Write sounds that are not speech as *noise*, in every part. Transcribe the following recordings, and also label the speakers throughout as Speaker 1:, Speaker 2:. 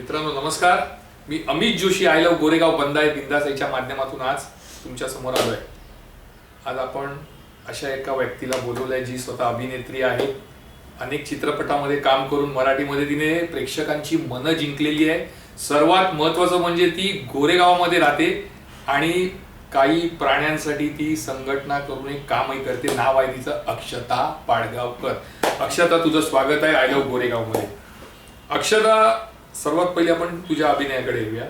Speaker 1: मित्रांनो नमस्कार. मी अमित जोशी आय लव गोरेगाव बंदाय बिंदासाईच्या माध्यमातून आज तुमच्यासमोर आहे आज आपण अशा एका व्यक्तीला बोलवलंय जी स्वतः अभिनेत्री आहे. अनेक चित्रपटामध्ये काम करून मराठीमध्ये तिने प्रेक्षकांची मनं जिंकलेली आहे. सर्वात महत्वाचं म्हणजे ती गोरेगावमध्ये राहते आणि काही प्राण्यांसाठी ती संघटना करून एक कामही करते. नाव आहे तिचं अक्षता पाडगावकर. अक्षता तुझं स्वागत आहे आय लव गोरेगावमध्ये. अक्षता सर्वात पहिले आपण तुझ्या अभिनयाकडे येऊया.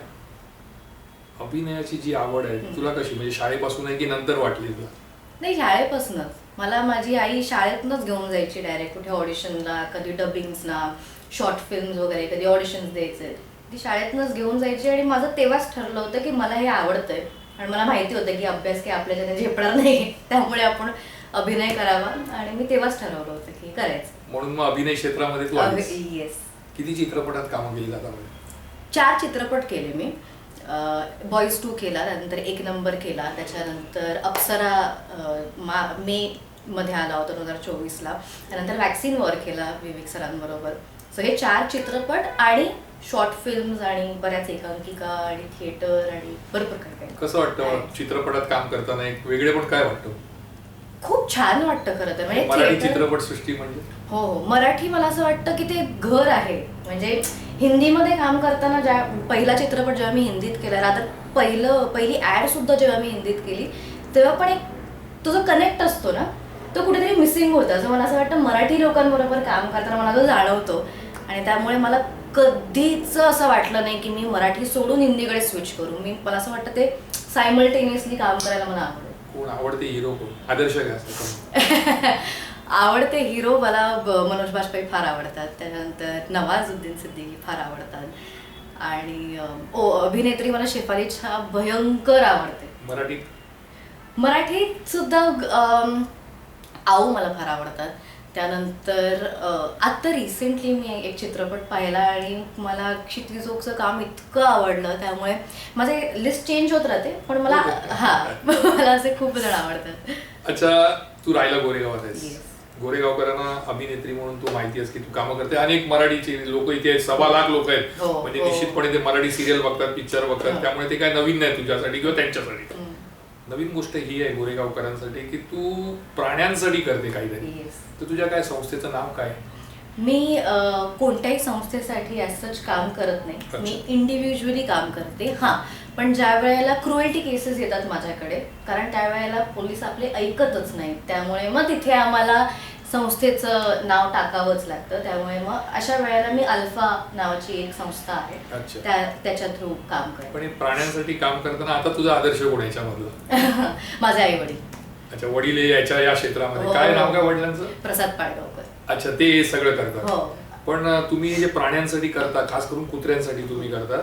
Speaker 1: अभिनयाची जी आवड आहे तुला कशी? म्हणजे शाळेपासून आहे की नंतर वाटली तुला?
Speaker 2: नाही शाळेपासूनच. मला माझी आई शाळेतूनच घेऊन जायची डायरेक्ट कुठे ऑडिशनला कधी डबिंग्सला शॉर्ट फिल्म्स वगैरे कधी ऑडिशन्स द्यायचे. ती शाळेतूनच घेऊन जायची आणि माझं तेव्हाच ठरलं होतं की मला हे आवडतंय. आणि मला माहिती होतं की अभ्यास काही आपल्याच्याने झेपणार नाही. त्यामुळे आपण अभिनय करावा. आणि मी तेव्हाच ठरवलं होतं की करायचं.
Speaker 1: म्हणून मग अभिनय क्षेत्रामध्ये
Speaker 2: येस
Speaker 1: किती चित्रपटात कामं केली जातात
Speaker 2: चार चित्रपट केले मी. बॉईज टू केला त्यानंतर एक नंबर केला त्याच्यानंतर अप्सरा अं, मा मे मध्ये आला होता दोन हजार चोवीसला. त्यानंतर वॅक्सिन वर केला विवेक सरांबरोबर. सो हे चार चित्रपट आणि शॉर्ट फिल्म्स आणि बऱ्याच एकांकिका आणि थिएटर आणि भरपूर काय काय
Speaker 1: कसं वाटतं चित्रपटात काम करताना? एक वेगळे पण काय वाटतं?
Speaker 2: खूप छान वाटतं खरं तर. म्हणजे theater-
Speaker 1: चित्रपट सृष्टी म्हणजे?
Speaker 2: हो हो. मराठी मला असं वाटतं की ते घर आहे. म्हणजे हिंदीमध्ये काम करताना ज्या पहिला चित्रपट जेव्हा मी हिंदीत केला आता पहिलं पहिली ॲड सुद्धा जेव्हा मी हिंदीत केली तेव्हा पण एक तो जो कनेक्ट असतो ना तो कुठेतरी मिसिंग होता. असं मला असं वाटतं मराठी लोकांबरोबर काम करताना मला तो जाणवतो. आणि त्यामुळे मला कधीच असं वाटलं नाही की मी मराठी सोडून हिंदीकडे स्विच करू. मी मला असं वाटतं ते सायमल्टेनियसली काम करायला मला आवडेल
Speaker 1: कोण आवडते हिरो कोण? आदर्श काय? *laughs*
Speaker 2: आवडते हिरो मला मनोज बाजपेयी फार आवडतात. त्यानंतर नवाजुद्दीन सिद्दीकी फार आवडतात. आणि ओ अभिनेत्री मला शेफाली छा भयंकर आवडते.
Speaker 1: मराठीत
Speaker 2: मराठीत सुद्धा आऊ मला फार आवडतात. त्यानंतर आत्ता रिसेंटली मी एक चित्रपट पाहिला आणि मला क्षितिजोगचं काम इतकं आवडलं त्यामुळे माझे लिस्ट चेंज होत राहते पण मला
Speaker 1: Okay.
Speaker 2: हा मला असे खूप जण आवडतात
Speaker 1: अच्छा तू राहिला गोरेगावात आहेस. गोरेगावकरांना अभिनेत्री म्हणून तू माहिती आहेस की तू कामं करते अनेक मराठीचे लोक इथे आहेत सव्वा लाख लोक आहेत
Speaker 2: हो,
Speaker 1: म्हणजे
Speaker 2: हो.
Speaker 1: निश्चितपणे ते मराठी सिरियल बघतात पिक्चर बघतात
Speaker 2: हो.
Speaker 1: त्यामुळे ते काय नवीन नाही तुझ्यासाठी किंवा त्यांच्यासाठी. नवीन गोष्ट ही आहे गोरेगावकरांसाठी की तू प्राण्यांसाठी करते काहीतरी.
Speaker 2: Yes.
Speaker 1: तर तुझ्या काय संस्थेचं नाव काय?
Speaker 2: मी अ, कोणत्याही संस्थेसाठी सच काम करत नाही. मी इंडिव्हिज्युअली काम करते हां. पण ज्या वेळेला क्रुएल्टी केसेस येतात माझ्याकडे कारण त्यावेळेला पोलीस आपले ऐकतच नाहीत. त्यामुळे मग तिथे आम्हाला संस्थेचं नाव टाकावंच लागतं. त्यामुळे मग अशा वेळेला मी अल्फा नावाची एक संस्था आहे. त्या त्याच्या थ्रू काम करते
Speaker 1: पण हे प्राण्यांसाठी काम करताना आता तुझा आदर्श कोण याच्यामधला? *laughs*
Speaker 2: माझे आई वडील.
Speaker 1: अच्छा वडील हे याच्या या क्षेत्रामध्ये.
Speaker 2: हो.
Speaker 1: काय नाव काय वडिलांचं?
Speaker 2: प्रसाद पाडगावकर.
Speaker 1: अच्छा ते हे सगळं करतात.
Speaker 2: हो.
Speaker 1: पण तुम्ही जे प्राण्यांसाठी करता खास करून कुत्र्यांसाठी तुम्ही करता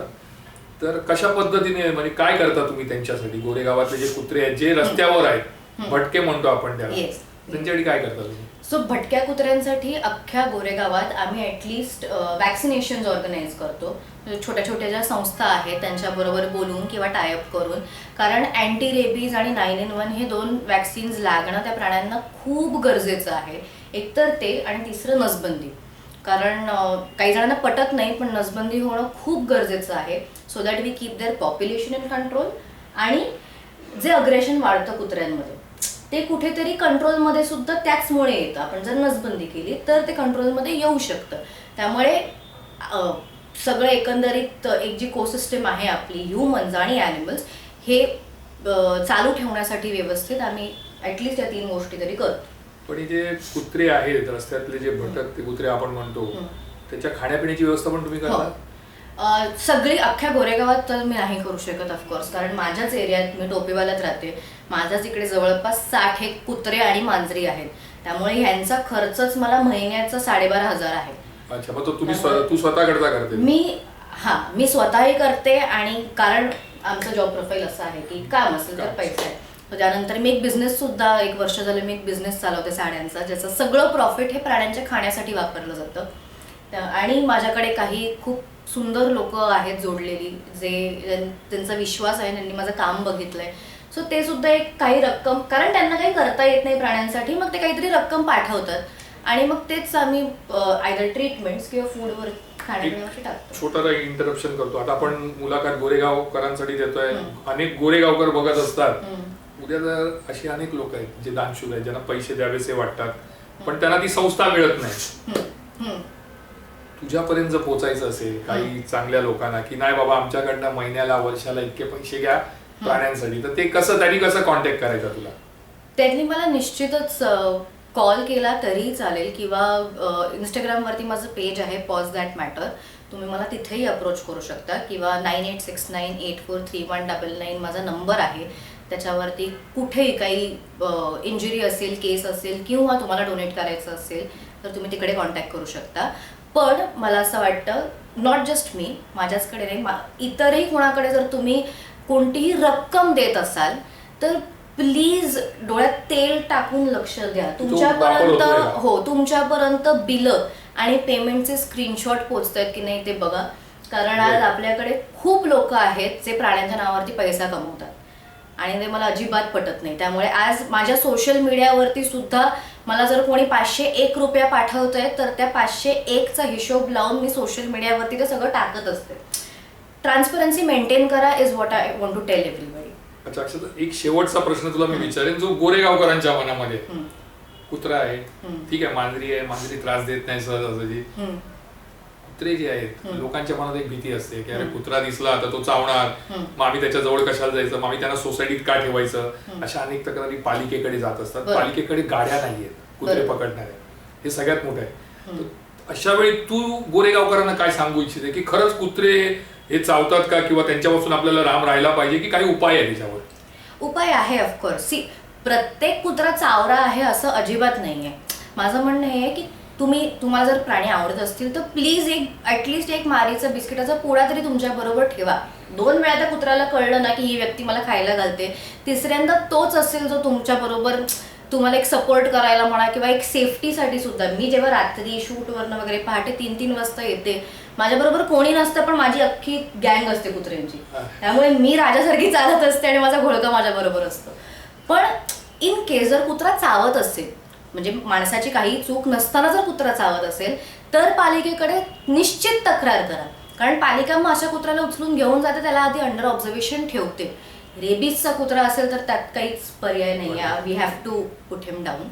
Speaker 1: तर कशा पद्धतीने म्हणजे काय करता तुम्ही त्यांच्यासाठी? गोरेगावातले जे कुत्रे आहेत जे रस्त्यावर आहेत. भटके म्हणतो आपण त्याला. त्यांच्यासाठी काय करता तुम्ही?
Speaker 2: सो भटक्या कुत्र्यांसाठी अख्ख्या गोरेगावात आम्ही ॲटलिस्ट वॅक्सिनेशन ऑर्गनाईज करतो. म्हणजे छोट्या छोट्या ज्या संस्था आहेत त्यांच्याबरोबर बोलून किंवा टायअप करून. कारण अँटी रेबीज आणि नाईन इन वन हे दोन वॅक्सिन्स लागणं त्या प्राण्यांना खूप गरजेचं आहे. एकतर ते आणि तिसरं नसबंदी. कारण काही जणांना पटत नाही पण नसबंदी होणं खूप गरजेचं आहे. So that we keep their population in control आणि जे अग्रेशन वाढतं कुत्र्यांमध्ये. ते कुठेतरी कंट्रोलमध्ये सुद्धा त्याचमुळे येतं आपण जर नसबंदी केली तर ते कंट्रोलमध्ये येऊ शकतं त्यामुळे सगळं एकंदरीत एक जी कोसिस्टम आहे आपली ह्युमन्स आणि ॲनिमल्स हे चालू ठेवण्यासाठी व्यवस्थित आम्ही ॲटलिस्ट या तीन गोष्टी तरी करतो
Speaker 1: पण हे जे कुत्रे आहेत रस्त्यातले जे भटकते कुत्रे आपण म्हणतो. त्याच्या खाण्यापिण्याची व्यवस्था पण तुम्ही
Speaker 2: हो.
Speaker 1: करता
Speaker 2: अं, सगळी अख्ख्या गोरेगावात तर मी नाही करू शकत ऑफकोर्स कारण माझ्याच एरियात मी टोपेवाल्यात राहते. माझ्याच इकडे जवळपास साठ एक कुत्रे आणि मांजरी आहेत. त्यामुळे ह्यांचा खर्चच मला महिन्याचा साडेबारा हजार आहे.
Speaker 1: अच्छा मग तो तुम्ही स्व- तू स्वतः करता? करते
Speaker 2: मी हा मी स्वतःही करते आणि कारण आमचं जॉब प्रोफाईल असं आहे की काम असेल तर
Speaker 1: काम.
Speaker 2: पैसा आहे तर त्यानंतर मी एक बिझनेस सुद्धा एक वर्ष झालं मी एक बिझनेस चालवते साड्यांचा ज्याचं सगळं प्रॉफिट हे प्राण्यांच्या खाण्यासाठी वापरलं जातं. आणि माझ्याकडे काही खूप सुंदर लोक आहेत जोडलेली जे त्यांचा विश्वास आहे त्यांनी माझं काम बघितलंय. सो ते सुद्धा एक काही रक्कम कारण त्यांना काही करता येत नाही प्राण्यांसाठी मग ते काहीतरी रक्कम पाठवतात. आणि मग तेच आम्ही आयदर ट्रीटमेंट्स किंवा फूडवर खाण्यापिण्यावर टाकतो.
Speaker 1: छोटा इंटरप्शन करतो. आता आपण मुलाखत गोरेगावकरांसाठी देतोय. अनेक गोरेगावकर बघत असतात. उद्या जर अशी अनेक लोक आहेत जे दानशूर आहेत ज्यांना पैसे द्यावेसे वाटतात पण त्यांना ती संस्था मिळत नाही. तुझ्यापर्यंत जर पोहोचायचं असेल काही चांगल्या लोकांना की नाही बाबा आमच्याकडनं महिन्याला वर्षाला इतके पैसे घ्या प्राण्यांसाठी. तर ते कसं त्यांनी कसं कॉन्टॅक्ट करायचा तुला?
Speaker 2: त्यांनी मला निश्चितच कॉल केला तरी चालेल किंवा इंस्टाग्रामवरती माझं पेज आहे पॉज दॅट मॅटर तुम्ही मला तिथेही अप्रोच करू शकता किंवा nine eight six nine eight four three one double nine माझा नंबर आहे. त्याच्यावरती कुठेही काही इंजुरी असेल केस असेल किंवा तुम्हाला डोनेट करायचं असेल तर तुम्ही तिकडे कॉन्टॅक्ट करू शकता. पण मला असं वाटतं नॉट जस्ट मी माझ्याचकडे नाही मा- इतरही कोणाकडे जर तुम्ही कोणतीही रक्कम देत असाल तर प्लीज डोळ्यात तेल टाकून लक्ष द्या तुमच्यापर्यंत? हो तुमच्यापर्यंत बिलं आणि पेमेंटचे स्क्रीनशॉट पोचतायत की नाही ते बघा कारण आज. आपल्याकडे खूप लोक आहेत जे प्राण्यांच्या नावावरती पैसा कमवतात आणि ते मला अजिबात पटत नाही त्यामुळे आज माझ्या सोशल मीडियावरती सुद्धा मला जर कोणी पाचशे एक रुपया पाठवत आहे तर त्या पाचशे एकचा हिशोब लावून मी सोशल मीडियावरती ते सगळं टाकत असते. ट्रान्सपरन्सी मेंटेन करा is what I want to tell everybody
Speaker 1: अच्छा अक्षता एक शेवटचा प्रश्न तुला मी विचारेन जो गोरेगावकरांच्या मनामध्ये. कुत्रा आहे. ठीक आहे मांजरी आहे मांजरी त्रास देत नाही सहजासहजी. कुत्रे जे आहेत. लोकांच्या मनात एक भीती असते की अरे. कुत्रा दिसला तर तो चावणार. मग आम्ही त्याच्याजवळ कशाला जायचं? मग आम्ही त्यांना सोसायटीत का ठेवायचं. अशा अनेक तक्रारी पालिकेकडे जात असतात. पालिकेकडे गाड्या नाहीयेत कुत्रे
Speaker 2: बरं.
Speaker 1: पकडणाऱ्या हे सगळ्यात मोठं आहे. अशा वेळी तू गोरेगावकरांना काय सांगू इच्छिते? की खरंच कुत्रे हे चावतात का? किंवा त्यांच्यापासून आपल्याला राम राहायला पाहिजे की काही उपाय आहे त्याच्यावर?
Speaker 2: उपाय आहे ऑफकोर्स सी प्रत्येक कुत्रा चावरा आहे असं अजिबात नाही आहे माझं म्हणणं हे आहे की तुम्ही तुम्हाला जर प्राणी आवडत असतील तर प्लीज एक ॲटलिस्ट एक मारीचं बिस्किटाचा पोळा तरी तुमच्या बरोबर ठेवा. दोन वेळा त्या कुत्र्याला कळलं ना की ही व्यक्ती मला खायला घालते. तिसऱ्यांदा तोच असेल जो तुमच्या बरोबर तुम्हाला एक सपोर्ट करायला म्हणा किंवा एक सेफ्टीसाठी सुद्धा. मी जेव्हा रात्री शूटवरनं वगैरे पहाटे तीन तीन वाजता येते माझ्याबरोबर कोणी नसतं पण माझी अख्खी गँग असते कुत्र्यांची. त्यामुळे मी राजासारखी चालत असते आणि माझा घोळका माझ्या बरोबर असतो. पण इन केस जर कुत्रा चावत असेल म्हणजे माणसाची काही चूक नसताना जर कुत्रा चावत असेल तर पालिकेकडे निश्चित तक्रार करा. कारण पालिका मग अशा कुत्र्याला उचलून घेऊन जाते त्याला आधी अंडर ऑब्झर्वेशन ठेवते. रेबीजचा कुत्रा असेल तर त्यात काहीच पर्याय नाही आहे. We have to put him down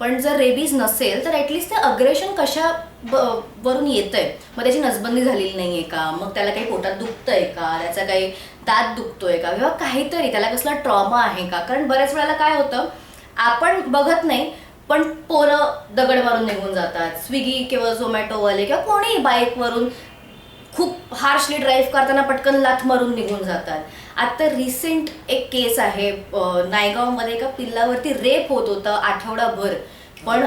Speaker 2: पण जर रेबीज नसेल तर ॲटलिस्ट ते अग्रेशन कशा वरून येतंय? मग त्याची नसबंदी झालेली नाहीये का? मग त्याला काही पोटात दुखतंय का? त्याचा काही दात दुखतोय का? किंवा काहीतरी. त्याला कसला ट्रॉमा आहे का? कारण बऱ्याच वेळेला काय होतं आपण बघत नाही पण पोरं दगड मारून निघून जातात. स्विगी किंवा झोमॅटोवाले किंवा कोणी बाईकवरून खूप हार्शली ड्राईव्ह करताना पटकन लाथ मारून निघून जातात. आता रिसेंट एक केस आहे नायगावमध्ये एका पिल्लावरती रेप होत होतं आठवडाभर. पण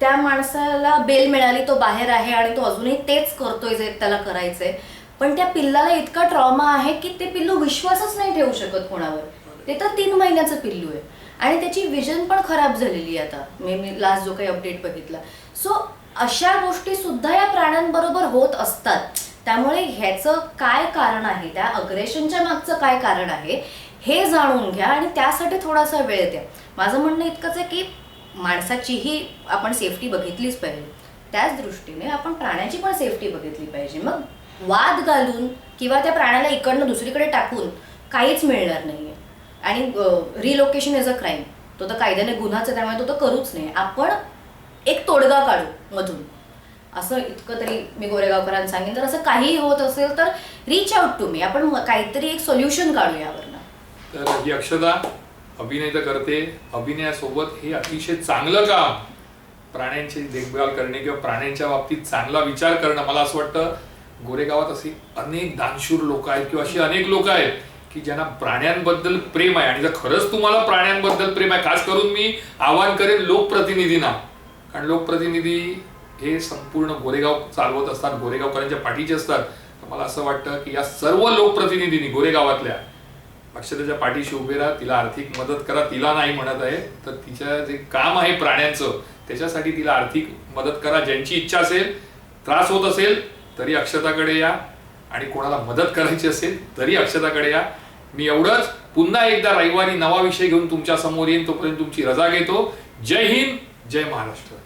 Speaker 2: त्या माणसाला बेल मिळाली तो बाहेर आहे आणि तो अजूनही तेच करतोय जे त्याला करायचंय. पण त्या पिल्लाला इतका ट्रॉमा आहे की ते पिल्लू विश्वासच नाही ठेवू शकत कोणावर. ते तर तीन महिन्याचं पिल्लू आहे. आणि त्याची विजन पण खराब झालेली आहे आता. मी मी लास्ट जो काही अपडेट बघितला. सो अशा गोष्टी सुद्धा या प्राण्यांबरोबर होत असतात. त्यामुळे ह्याचं काय कारण आहे? त्या अग्रेशनच्या मागचं काय कारण आहे? हे जाणून घ्या आणि त्यासाठी थोडासा वेळ द्या. माझं म्हणणं इतकंच आहे की माणसाचीही आपण सेफ्टी बघितलीच पाहिजे. त्याच दृष्टीने आपण प्राण्याची पण सेफ्टी बघितली पाहिजे. मग वाद घालून किंवा त्या प्राण्याला इकडनं दुसरीकडे टाकून काहीच मिळणार नाहीये. आणि रिलोकेशन इज अ क्राईम तो तर कायद्याने गुन्हाच आहे त्यामुळे तो तर करूच नाही. आपण एक तोडगा काढू मधून. असं इतकं तरी मी गोरेगावकरांना सांगेन. तर असं काहीही होत असेल तर रीच आउट टू मी आपण काहीतरी एक सोल्युशन काढू यावरनं.
Speaker 1: तर ही अक्षता अभिनय तर करते. अभिनयासोबत हे अतिशय चांगलं काम प्राण्यांची देखभाल करणे किंवा प्राण्यांच्या बाबतीत चांगला विचार करणं मला असं वाटतं. गोरेगावात असे अनेक दानशूर लोक आहेत किंवा अशी अनेक लोक आहेत की ज्यांना प्राण्यांबद्दल प्रेम आहे. आणि जर खरंच तुम्हाला प्राण्यांबद्दल प्रेम आहे खास करून मी आवाहन करेन लोकप्रतिनिधींना. कारण लोकप्रतिनिधी हे संपूर्ण गोरेगाव चालवत असतात गोरेगावकरांच्या पाठीचे असतात. तर मला असं वाटतं की या सर्व लोकप्रतिनिधींनी गोरेगावातल्या अक्षताच्या पाठीशी उभे राहा तिला आर्थिक मदत करा तिला नाही म्हणत आहे. तर तिच्या जे काम आहे प्राण्यांचं त्याच्यासाठी तिला आर्थिक मदत करा. ज्यांची इच्छा असेल त्रास होत असेल तरी अक्षताकडे या. आणि कोणाला मदत करायची असेल तरी अक्षताकडे या. मी एवढंच पुन्हा एकदा रविवारी नवा विषय घेऊन तुमच्यासमोर येईन तोपर्यंत तुमची रजा घेतो. जय हिंद जय महाराष्ट्र.